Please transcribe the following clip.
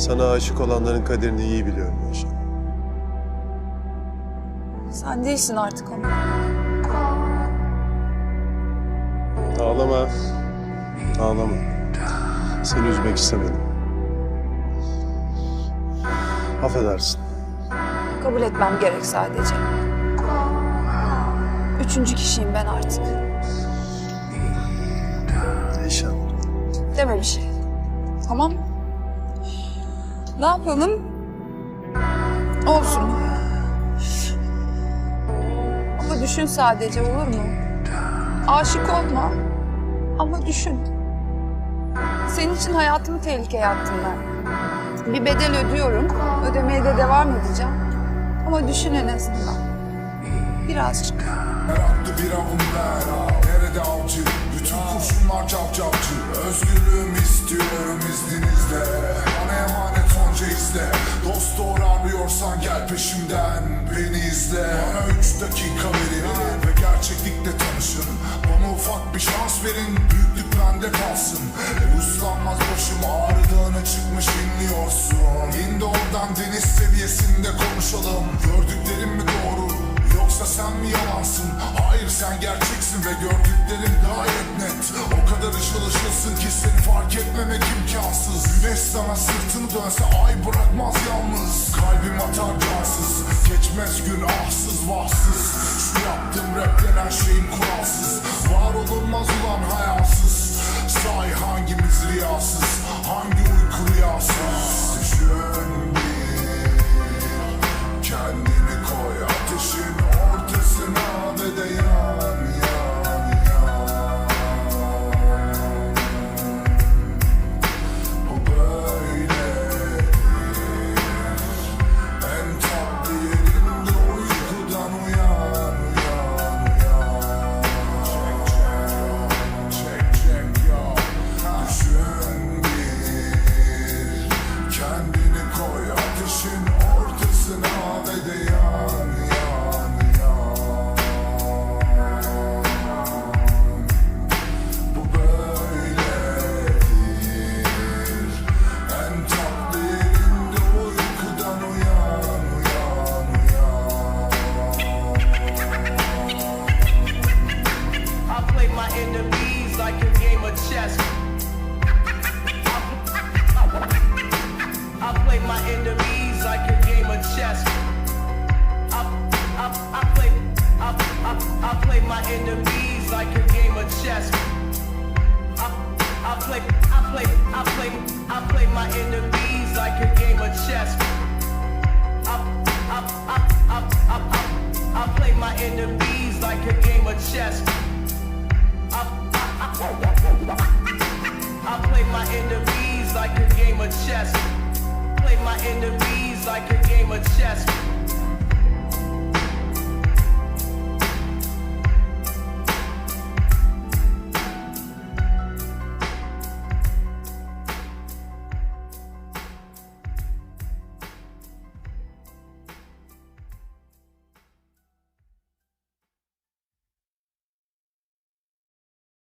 Sana aşık olanların kaderini iyi biliyorum Yaşar. Sen değilsin artık onun. Ağlama. Ağlama. Seni üzmek istemedim. Affedersin. Kabul etmem gerek sadece. Üçüncü kişiyim ben artık. Eyşan. Deme bir şey. Tamam mı? Ne yapalım? Olsun. Ama düşün sadece olur mu? Aşık olma. Ama düşün. Senin için hayatımı tehlikeye attım ben. Bir bedel ödüyorum. Ödemeye de devam edeceğim. Ama düşün en azından. Birazcık. Nerede avcı? Bütün kurşunlar cavcavcı Dost doğru arıyorsan gel peşimden Beni izle. Bana üç dakika verin Ve gerçeklikle tanışın. Bana ufak bir şans verin Büyüklük bende kalsın. E, Uslanmaz başım ağrıdığına çıkmış inliyorsun İn de oradan deniz seviyesinde konuşalım. Gördüklerim mi doğru Yoksa sen mi yalansın? Hayır sen gerçeksin ve O kadar ışıl ki seni fark etmemek imkansız? Güneş sana sırtını dönse ay bırakmaz yalnız. Kalbim atar cansız Geçmez gün ahsız vahsız. Şu yaptığım rap denen şeyin kuralsız. Var olunmaz ulan hayalsız Say hangimiz riyasız I play my enemies like a game of chess. I play my enemies like a game of chess. I, I, I play I, I, I play my enemies like a game of chess. I, I play I play I play I play my enemies like a game of chess. I, I, I, I, I, I, I play my enemies like a game of chess. I, play my enemies like a game of chess. Play my enemies like a game of chess.